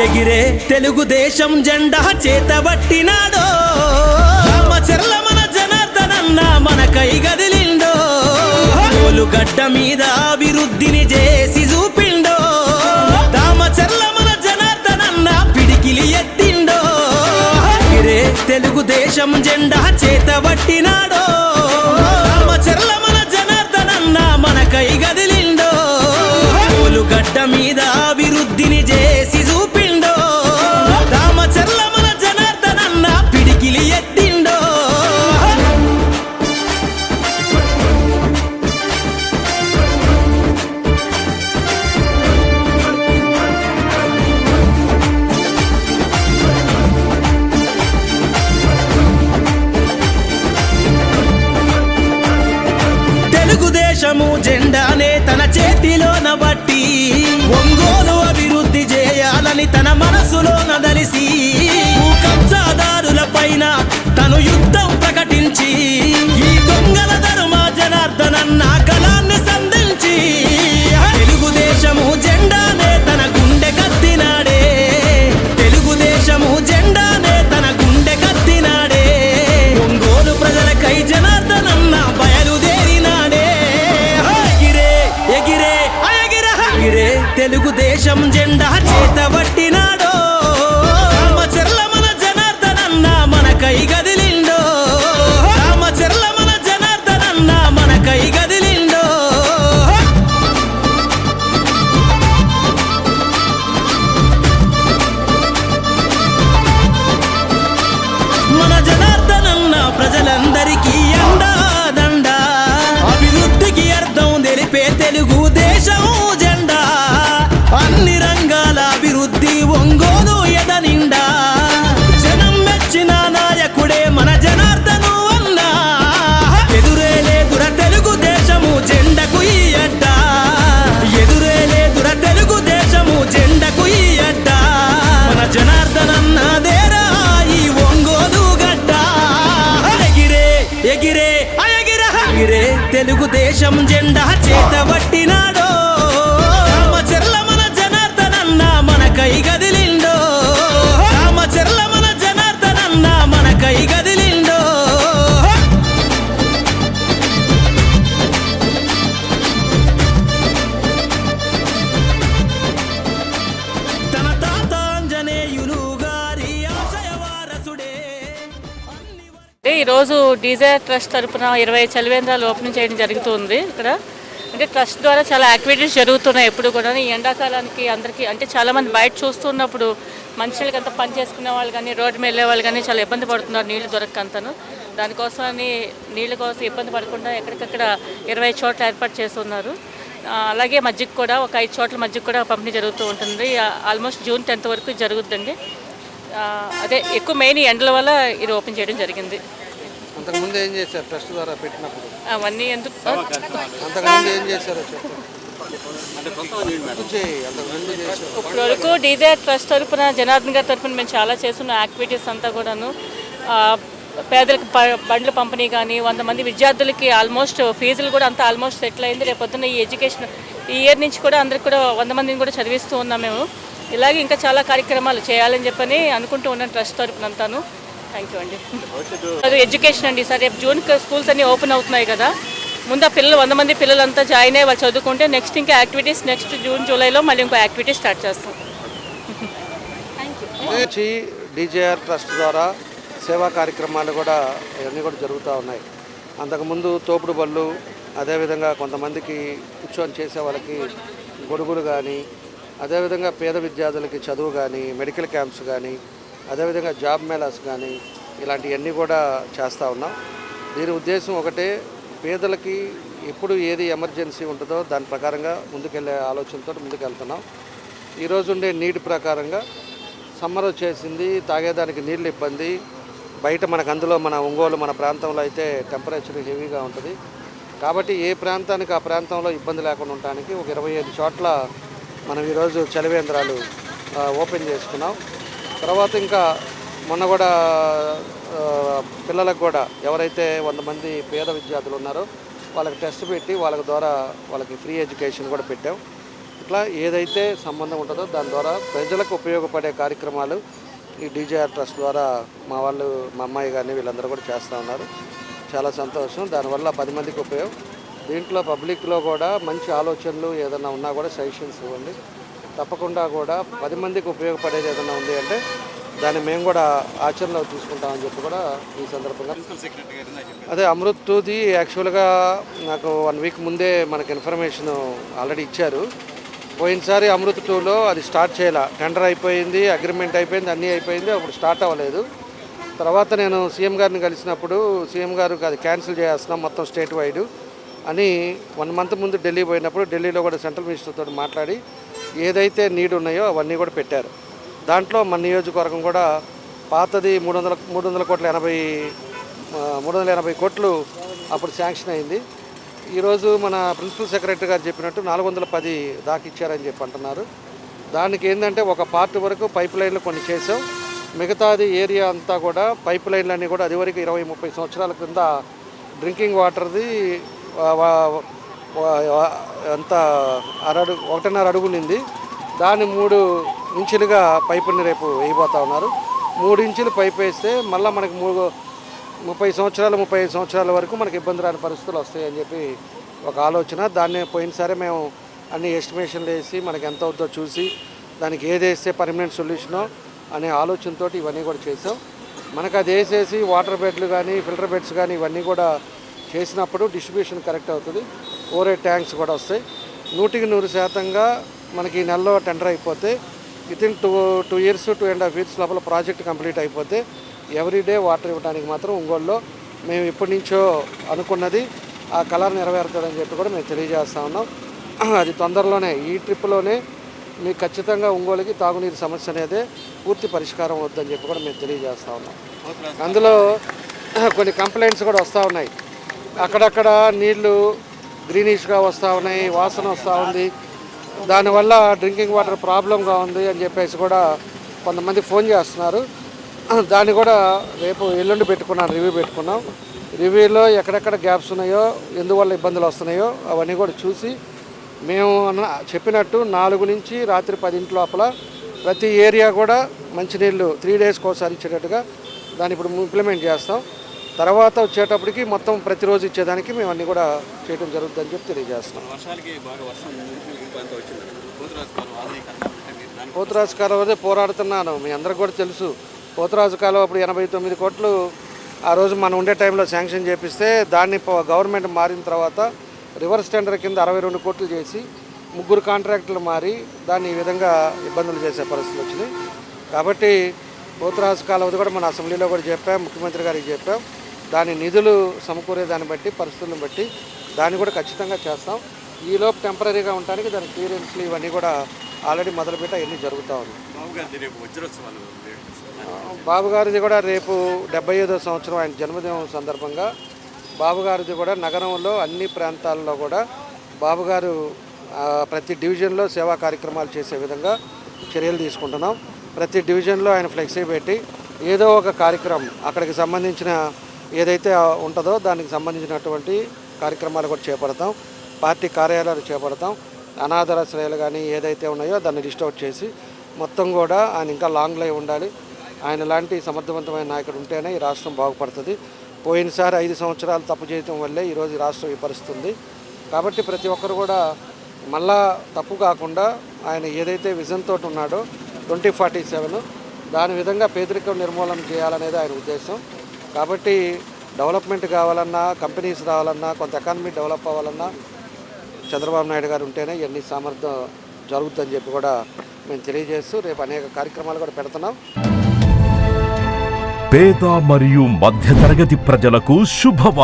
ఎగిరే తెలుగుదేశం జెండా చేతబట్టినాడో చెర్ల మన జనార్దనన్న మన కై గదిలిండో. గడ్డ మీద అభివృద్ధిని చేసి చూపిండో. రామచర్ల మన జనార్దనన్న పిడికిలి ఎత్తిండో. ఎగిరే తెలుగుదేశం జెండా చేతబట్టినాడో రామచర్ల మన జనార్దనన్న మన కై గదిలిండో. గడ్డ మీద అభివృద్ధిని చేసి ఈరోజు డీజే ట్రస్ట్ తరపున ఇరవై చలివేంద్రాలు ఓపెన్ చేయడం జరుగుతుంది ఇక్కడ. అంటే ట్రస్ట్ ద్వారా చాలా యాక్టివిటీస్ జరుగుతున్నాయి ఎప్పుడు కూడా. ఈ ఎండాకాలానికి అందరికీ అంటే చాలామంది బయట చూస్తున్నప్పుడు మనుషులకి అంతా పని చేసుకునే వాళ్ళు కానీ రోడ్డు మీద వెళ్ళే వాళ్ళు కానీ చాలా ఇబ్బంది పడుతున్నారు నీళ్ళు దొరకంతను దానికోసమని నీళ్ళ కోసం ఇబ్బంది పడకుండా ఎక్కడికక్కడ ఇరవై చోట్ల ఏర్పాటు చేస్తున్నారు. అలాగే మజ్జిగ కూడా ఒక ఐదు చోట్ల మజ్జిగ కూడా పంపిణీ జరుగుతూ ఉంటుంది. ఆల్మోస్ట్ జూన్ టెన్త్ వరకు జరుగుతుందండి అదే ఎక్కువ మెయిన్ ఎండల వల్ల ఇది ఓపెన్ చేయడం జరిగింది. అంతకుముందు ఏం చేశారు ట్రస్ట్ ద్వారా పెట్టినప్పుడు? అవన్నీ ఎందుకు? అంతకుముందు ఏం చేశారో ఇప్పుడు వరకు డీజే ట్రస్ట్ తరపున జనార్దన్ గారి తరపున మేము చాలా చేస్తున్న యాక్టివిటీస్ అంతా కూడాను. పేదలకు ప- బండ్లు పంపిణీ కానీ వంద మంది విద్యార్థులకి ఆల్మోస్ట్ ఫీజులు కూడా అంతా ఆల్మోస్ట్ సెటిల్ అయింది. రేపు పొద్దున్న ఈ ఎడ్యుకేషన్ ఈ ఇయర్ నుంచి కూడా అందరికి కూడా వంద మందిని కూడా చదివిస్తూ ఉన్నాం మేము. ఇలాగే ఇంకా చాలా కార్యక్రమాలు చేయాలని చెప్పని అనుకుంటూ ఉన్నాం ట్రస్ట్ తరపున అంతాను థ్యాంక్ యూ అండి అది ఎడ్యుకేషన్ అండి. సార్ రేపు జూన్ స్కూల్స్ అన్నీ ఓపెన్ అవుతున్నాయి కదా. ముందు ఆ పిల్లలు వంద మంది పిల్లలంతా జాయిన్ అయ్యి వాళ్ళు చదువుకుంటే నెక్స్ట్ ఇంకా యాక్టివిటీస్ నెక్స్ట్ జూన్ జూలైలో మళ్ళీ ఇంకో యాక్టివిటీ స్టార్ట్ చేస్తాం. డీజేఆర్ ట్రస్ట్ ద్వారా సేవా కార్యక్రమాలు కూడా ఇవన్నీ కూడా జరుగుతూ ఉన్నాయి. అంతకుముందు తోపుడు బళ్ళు అదేవిధంగా కొంతమందికి కూర్చొని చేసే వాళ్ళకి గొడుగులు కానీ అదేవిధంగా పేద విద్యార్థులకి చదువు కానీ మెడికల్ క్యాంప్స్ కానీ అదేవిధంగా జాబ్ మేళాస్ కానీ ఇలాంటివన్నీ కూడా చేస్తూ ఉన్నాం. దీని ఉద్దేశం ఒకటే పేదలకి ఎప్పుడు ఏది ఎమర్జెన్సీ ఉంటుందో దాని ప్రకారంగా ముందుకెళ్ళే ఆలోచనతో ముందుకెళ్తున్నాం. ఈరోజు ఉండే నీటి ప్రకారంగా సమ్మర్ వచ్చేసింది తాగేదానికి నీళ్ళు ఇబ్బంది. బయట మనకు అందులో మన ఒంగోలు మన ప్రాంతంలో అయితే టెంపరేచర్ హెవీగా ఉంటుంది. కాబట్టి ఏ ప్రాంతానికి ఆ ప్రాంతంలో ఇబ్బంది లేకుండా ఉండడానికి ఒక ఇరవై ఐదు చోట్ల మనం ఈరోజు చలివేంద్రాలు ఓపెన్ చేసుకున్నాం. తర్వాత ఇంకా మొన్న కూడా పిల్లలకు కూడా ఎవరైతే వంద మంది పేద విద్యార్థులు ఉన్నారో వాళ్ళకి టెస్ట్ పెట్టి వాళ్ళ ద్వారా వాళ్ళకి ఫ్రీ ఎడ్యుకేషన్ కూడా పెట్టాం. ఇట్లా ఏదైతే సంబంధం ఉంటుందో దాని ద్వారా ప్రజలకు ఉపయోగపడే కార్యక్రమాలు ఈ డీజేఆర్ ట్రస్ట్ ద్వారా మా వాళ్ళు మా అమ్మాయి కానీ వీళ్ళందరూ కూడా చేస్తూ ఉన్నారు. చాలా సంతోషం. దానివల్ల పది మందికి ఉపయోగం. దీంట్లో పబ్లిక్లో కూడా మంచి ఆలోచనలు ఏదైనా ఉన్నా కూడా సజెషన్స్ ఇవ్వండి. తప్పకుండా కూడా పది మందికి ఉపయోగపడేది ఏదైనా ఉంది అంటే దాన్ని మేము కూడా ఆచరణలో తీసుకుంటామని చెప్పి కూడా ఈ సందర్భంగా అదే అమృత్ టూది యాక్చువల్గా నాకు వన్ వీక్ ముందే మనకి ఇన్ఫర్మేషన్ ఆల్రెడీ ఇచ్చారు. పోయినసారి అమృత్ టూలో అది స్టార్ట్ చేయాల. టెండర్ అయిపోయింది అగ్రిమెంట్ అయిపోయింది అన్నీ అయిపోయింది అప్పుడు స్టార్ట్ అవ్వలేదు. తర్వాత నేను సీఎం గారిని కలిసినప్పుడు సీఎం గారు అది క్యాన్సిల్ చేస్తున్నాం మొత్తం స్టేట్ వైడ్ అని వన్ మంత్ ముందు ఢిల్లీ పోయినప్పుడు ఢిల్లీలో కూడా సెంట్రల్ మినిస్టర్తో మాట్లాడి ఏదైతే నీడ్ ఉన్నాయో అవన్నీ కూడా పెట్టారు. దాంట్లో మన నియోజకవర్గం కూడా పాతది మూడు వందల మూడు వందల కోట్ల ఎనభై మూడు వందల ఎనభై కోట్లు అప్పుడు శాంక్షన్ అయింది. ఈరోజు మన ప్రిన్సిపల్ సెక్రటరీ గారు చెప్పినట్టు నాలుగు వందల పది దాకా ఇచ్చారని చెప్పి అంటున్నారు. దానికి ఏంటంటే ఒక పార్ట్ వరకు పైప్ లైన్లు కొన్ని చేసాం మిగతాది ఏరియా అంతా కూడా పైప్ లైన్లన్నీ కూడా అది వరకు ఇరవై ముప్పై సంవత్సరాల క్రింద డ్రింకింగ్ వాటర్ది ఎంత అరడు ఒకటిన్నర అడుగునింది దాన్ని మూడు ఇంచులుగా పైపుని రేపు వేయబోతా ఉన్నారు. మూడు ఇంచులు పైప్ వేస్తే మళ్ళీ మనకి మూడు ముప్పై సంవత్సరాలు ముప్పై ఐదు సంవత్సరాల వరకు మనకి ఇబ్బంది రాని పరిస్థితులు వస్తాయని చెప్పి ఒక ఆలోచన. దాన్ని పోయినసారి మేము అన్ని ఎస్టిమేషన్లు వేసి మనకి ఎంత అవుతుందో చూసి దానికి ఏది వేస్తే పర్మనెంట్ సొల్యూషనో అనే ఆలోచనతో ఇవన్నీ కూడా చేసాం మనకు అది వేసేసి వాటర్ బెడ్లు కానీ ఫిల్టర్ బెడ్స్ కానీ ఇవన్నీ కూడా చేసినప్పుడు డిస్ట్రిబ్యూషన్ కరెక్ట్ అవుతుంది. ఓరే ట్యాంక్స్ కూడా వస్తాయి. నూటికి నూరు శాతంగా మనకి ఈ నెలలో టెండర్ అయిపోతే within two two years two and half years లోపల ప్రాజెక్ట్ కంప్లీట్ అయిపోతే ఎవ్రీడే వాటర్ ఇవ్వడానికి మాత్రం ఒంగోలులో మేము ఇప్పటి నుంచో అనుకున్నది ఆ కలర్ నెరవేరుతుందని చెప్పి కూడా మేము తెలియజేస్తా ఉన్నాం. అది తొందరలోనే ఈ ట్రిప్లోనే మీకు ఖచ్చితంగా ఒంగోలుకి తాగునీరు సమస్య అనేది పూర్తి పరిష్కారం అవుద్దని చెప్పి కూడా మేము తెలియజేస్తా ఉన్నాం. అందులో కొన్ని కంప్లైంట్స్ కూడా వస్తూ ఉన్నాయి. అక్కడక్కడ నీళ్ళు గ్రీనిష్గా వస్తూ ఉన్నాయి వాసన వస్తూ ఉంది. దానివల్ల డ్రింకింగ్ వాటర్ ప్రాబ్లంగా ఉంది అని చెప్పేసి కూడా కొంతమంది ఫోన్ చేస్తున్నారు. దాన్ని కూడా రేపు ఎల్లుండి పెట్టుకున్నాం రివ్యూ పెట్టుకున్నాం. రివ్యూలో ఎక్కడెక్కడ గ్యాప్స్ ఉన్నాయో ఎందువల్ల ఇబ్బందులు వస్తున్నాయో అవన్నీ కూడా చూసి మేము అన్న- చెప్పినట్టు నాలుగు నుంచి రాత్రి పదింటి లోపల ప్రతి ఏరియా కూడా మంచినీళ్ళు త్రీ డేస్కి ఒకసారి ఇచ్చేటట్టుగా దాన్ని ఇప్పుడు ఇంప్లిమెంట్ చేస్తాం. తర్వాత వచ్చేటప్పటికి మొత్తం ప్రతిరోజు ఇచ్చేదానికి మేము అన్నీ కూడా చేయడం జరుగుతుందని చెప్పి తెలియజేస్తున్నాం. వచ్చింది. పోతురాజు కాలం కాలం అదే పోరాడుతున్నాను. మీ అందరికి కూడా తెలుసు. పోతురాజు కాలం అప్పుడు ఎనభై తొమ్మిది కోట్లు ఆ రోజు మనం ఉండే టైంలో శాంక్షన్ చేపిస్తే దాన్ని గవర్నమెంట్ మారిన తర్వాత రివర్స్ టెండర్ కింద అరవై రెండు కోట్లు చేసి ముగ్గురు కాంట్రాక్టులు మారి దాన్ని ఈ విధంగా ఇబ్బందులు చేసే పరిస్థితులు వచ్చినాయి కాబట్టి పోతురాజు కాలువది కూడా మన అసెంబ్లీలో కూడా చెప్పాం ముఖ్యమంత్రి గారికి చెప్పాం. దాని నిధులు సమకూరే దాన్ని బట్టి పరిస్థితులను బట్టి దాన్ని కూడా ఖచ్చితంగా చేస్తాం. ఈలోపు టెంపరీగా ఉండడానికి దాని క్లియరెన్స్లు ఇవన్నీ కూడా ఆల్రెడీ మొదలుపెట్టి అవన్నీ జరుగుతూ ఉన్నాయి బాబు గారి రేపు వజ్రోత్సవాలు బాబు గారిది కూడా రేపు డెబ్బై ఐదో సంవత్సరం ఆయన జన్మదినం సందర్భంగా. బాబు గారిది కూడా నగరంలో అన్ని ప్రాంతాల్లో కూడా బాబు గారు ఆ, ప్రతి డివిజన్లో సేవా కార్యక్రమాలు చేసే విధంగా చర్యలు తీసుకుంటున్నాం. ప్రతి డివిజన్లో ఆయన ఫ్లెక్సీ పెట్టి ఏదో ఒక కార్యక్రమం అక్కడికి సంబంధించిన ఏదైతే ఉంటుందో దానికి సంబంధించినటువంటి కార్యక్రమాలు కూడా చేపడతాం. పార్టీ కార్యాలయాలు చేపడతాం. అనాథాశ్రయాలు కానీ ఏదైతే ఉన్నాయో దాన్ని లిస్ట్ అవుట్ చేసి మొత్తం కూడా ఆయన ఇంకా లాంగ్ లైవ్ ఉండాలి. ఆయన లాంటి సమర్థవంతమైన నాయకుడు ఉంటేనే ఈ రాష్ట్రం బాగుపడుతుంది. పోయినసారి ఐదు సంవత్సరాలు తప్పు చేయడం వల్లే ఈరోజు రాష్ట్రం విపరుస్తుంది. కాబట్టి ప్రతి ఒక్కరు కూడా మళ్ళా తప్పు కాకుండా ఆయన ఏదైతే విజన్తో ఉన్నాడో ట్వంటీ ఫార్టీ సెవెన్ దాని విధంగా పేదరికం నిర్మూలన చేయాలనేది ఆయన ఉద్దేశం. కాబట్టి డెవలప్మెంట్ కావాలన్నా కంపెనీస్ రావాలన్నా కొంత ఎకానమీ డెవలప్ అవ్వాలన్నా చంద్రబాబు నాయుడు గారు ఉంటేనే ఇవన్నీ సామర్థ్యం జరుగుతుందని చెప్పి కూడా మేము తెలియజేస్తూ రేపు అనేక కార్యక్రమాలు కూడా పెడుతున్నాం. పేద మరియు మధ్యతరగతి ప్రజలకు శుభవార్త.